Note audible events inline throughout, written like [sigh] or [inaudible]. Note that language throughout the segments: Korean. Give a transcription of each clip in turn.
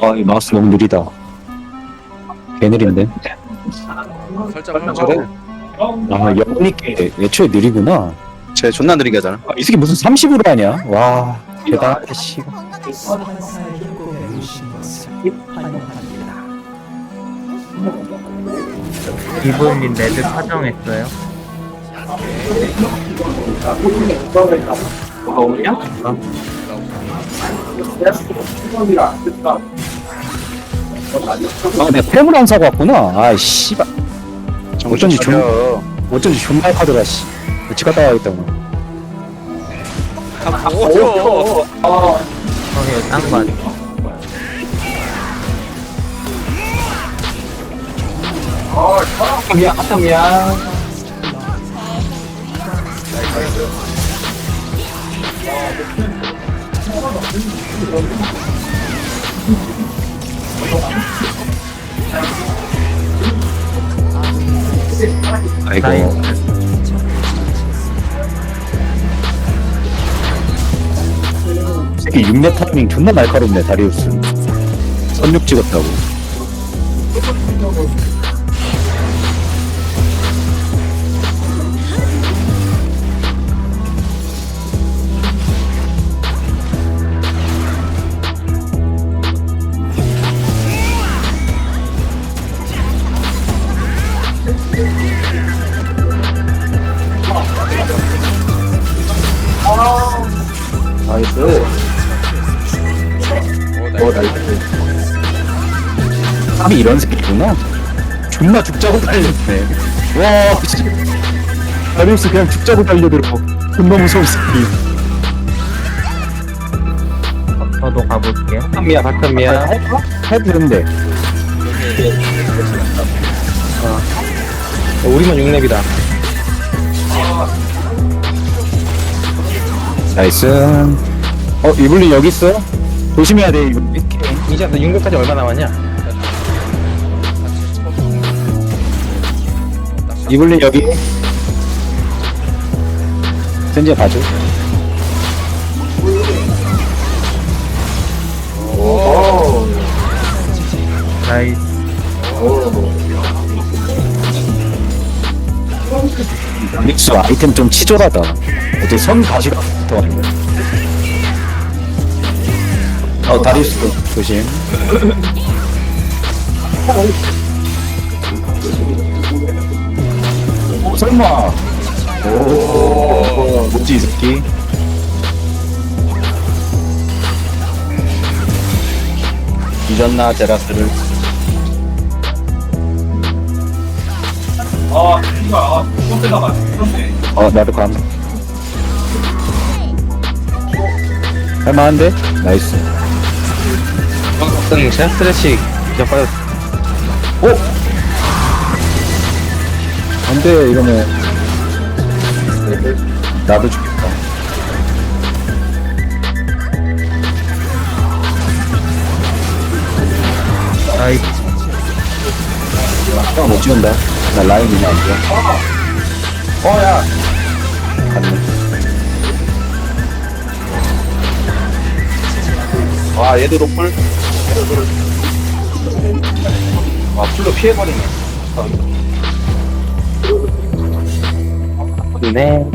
아, 이 마우스 너무 느리다. 개 느린데? 살짝 저래? 아, 영리께 애초에 느리구나. 쟤 존나 느리게 하잖아. 아, 이 새끼 무슨 30으로 하냐? 와, 대단하다, 씨. 이분님 레드 사정했어요? 아, 내가 템을 안 사고 왔구나. 아, 씨발. 어쩐지 존. 어쩐지 존나 카더라, 씨. 집 갔다 와야겠다, 오늘. 다 보여. 거기 딴거 아니야? 미안, 아따 미안. 아이고. 나이스. 새끼 6렙 타이밍 존나 날카롭네, 다리우스. 선육 찍었다고. 어, 나이스. 땀이 이런 새끼구나. 존나 죽자고 달렸네. 와, 씨. 다리우스 그냥 죽자고 달려들어. 존나 무서운 새끼. 저도 가볼게요. 바텀이야, 바텀이야. 해도 되는데. 어, 우리만 6렙이다. 나이스. 어, 이블린 여기 있어? 조심해야 돼, 이블린. 이제 너 6렙까지 얼마 남았냐? 이블린 여기. 센지야 봐줘. 나이스. 믹스 아이템 좀 치졸하다. 어제 선 가시가 붙어 왔네. 어, 다리우스 조심. 오, 설마. 오, 뭐지, 이 새끼. 뒤졌나, 제라스를. 어, 나도 감. 할만한데? 나이스. 어떤 제라스레씩 이제 빠졌 오! 안 돼, 이러면. 나도 죽겠다. 나이스. 아, 못 찍는다. 나 라인이 안 돼. 어, 야! 갔네. 와, 얘도 로플. 와, 풀로 피해버리네. 네.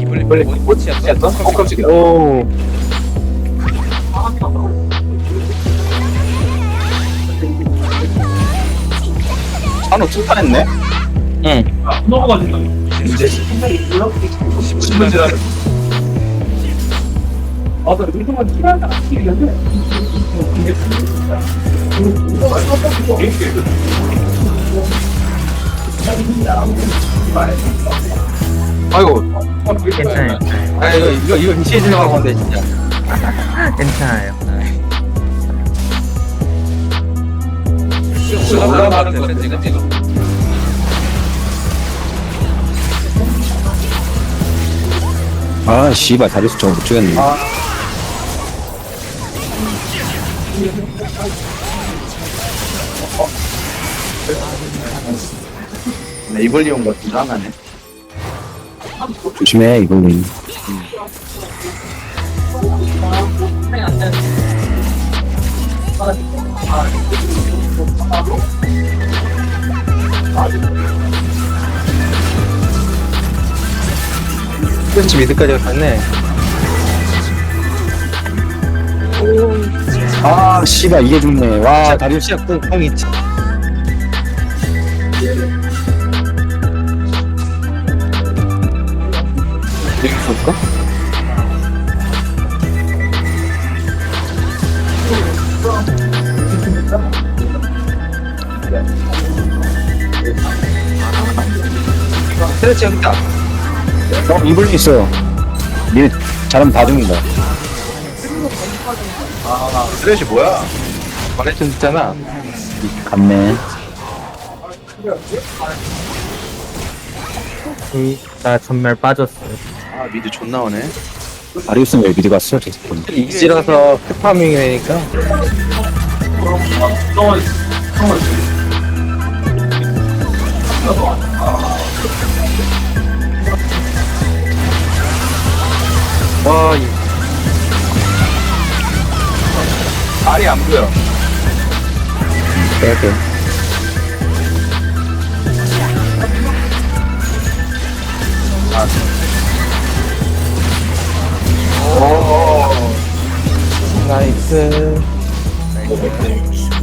이블린 뭐 꽃이야? 야? 어, 깜짝이야. 오. 산호 출탄했네? 응. 이제 10분 지 나. 아이고. 괜찮아요. 아, 이거, 이거, 이거 미치해지려고 한 건데, 진짜. [laughs] 괜찮아요. 올라가는 거 지금 지금. 아, 씨발, 다리수 저거 못 찍었네. 네, 이블리온 거 이상하네. 조심해, 이걸로. 그렇지 미드까지 갔네. 아 씨발 이게 좋네 와 시작 뽕뽕 있지. 여기 볼까? 스트레치 여기 있다. 어 이블린 있어 니 잘하면 다 죽는다 스트레치 뭐야? 말해준 있잖아. 갔네 음, 나 전멸 빠졌어. 아 미드 존나 오네. 다리우스는 왜 미드 갔어? 이지라서 팩파밍이 되니까. 와, 이. 알이 안 보여. 빼빼 나이스.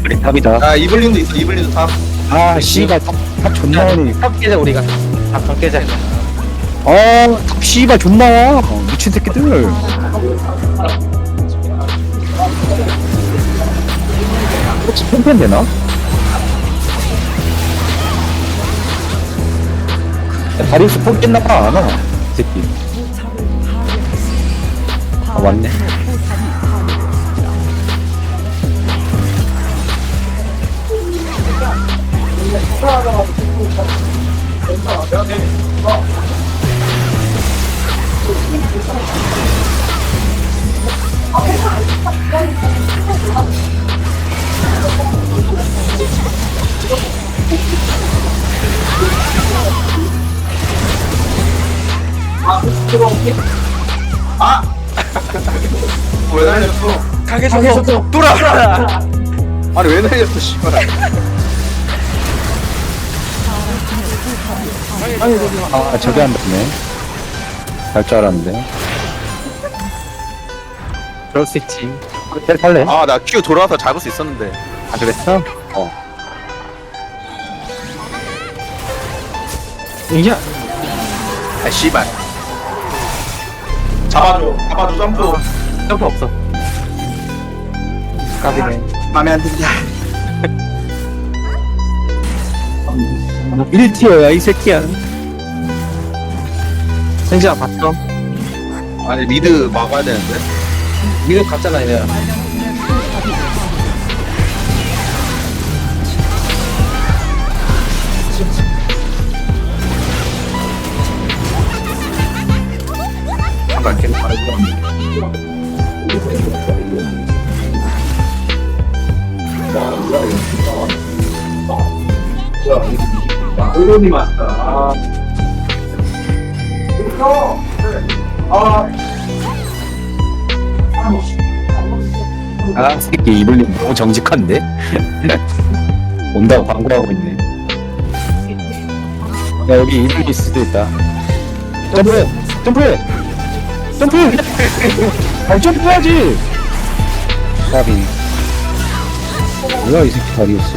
우리 탑이다 아, 이블린도 있어, 이블린도 탑. 아 씨발 탑, 탑 존나 오네 탑 깨자, 우리가. 탑 깨자. 아탑 씨발 존나 와 어, 미친 새끼들 혹시 팬팬 되나? 야, 다리우스 포기했나봐 안와 이 새끼 아 왔네 가게에서 돌아! 아니, 왜 날렸어, 씨발. 아 저게 안 됐네 갈 줄 알았는데 그럴 수 있지. 텔 탈래? 아, 나큐 돌아와서 잡을 수 있었는데. 아 그랬어? 어 이야. 아, 씨발. 잡아줘. 잡아줘, 점프. 점프 없어. 까비네. 맘에 안 든다. 1티어야 이 새끼야 생지야, 봤어? 아니, 미드 막아야 되는데. 미드 갔잖아, 얘네. 잠깐, 계속 말해 아. 아 새끼 이블린 너무 정직한데? [laughs] 온다고 광고하고 있네. 야 여기 이블린 수도 있다. 점프해! 점프해! 점프 [laughs] 아 점프해야지! 까비 뭐야 이 새끼 다리우스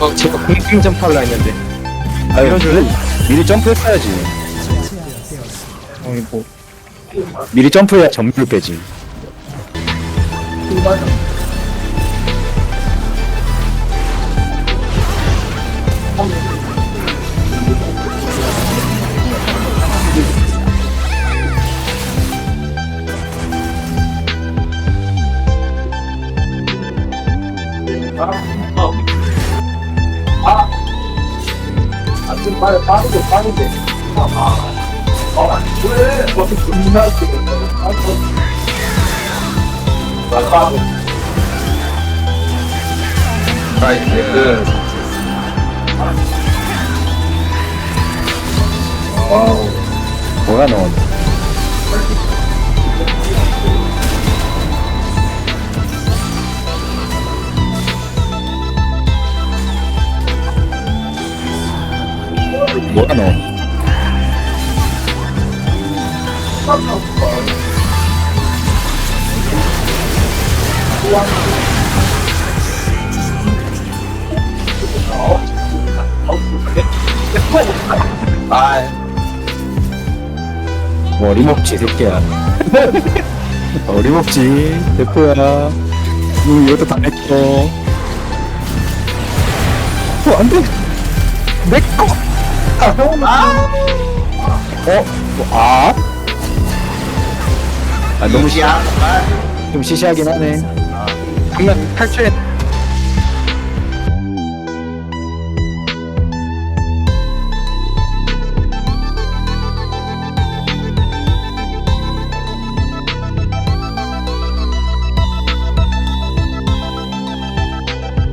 어, 제가 공중 점프하려 했는데. 아 이러줄래? 미리 점프했어야지 어이구. 미리 점프해야 점유를 빼지 나이스. 뭐야 넌 뭐야 너? 아 어림없지 새끼야. [laughs] 어림없지 대포야. 응 이것도 다 했어 어 안 돼. 내꺼 아, 어? 뭐, 아? 아 너무 시, 야 좀 시시하긴 하네 한명 탈출해